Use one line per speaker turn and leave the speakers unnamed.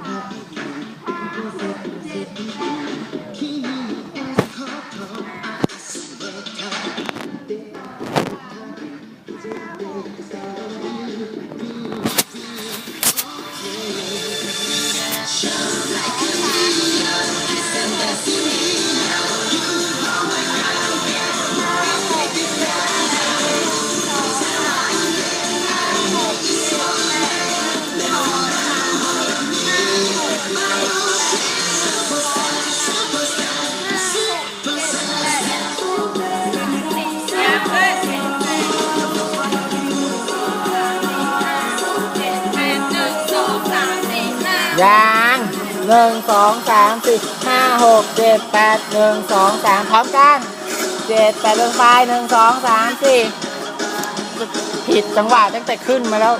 花，花似锦。 ยางหนึ่งสองสามสี่ห้าหกเจ็ดแปดหนึ่งสองสามพร้อมกันเจ็ดแปดลงไปหนึ่งสองสามสี่ผิดจังหวะตั้งแต่ขึ้นมาแล้ว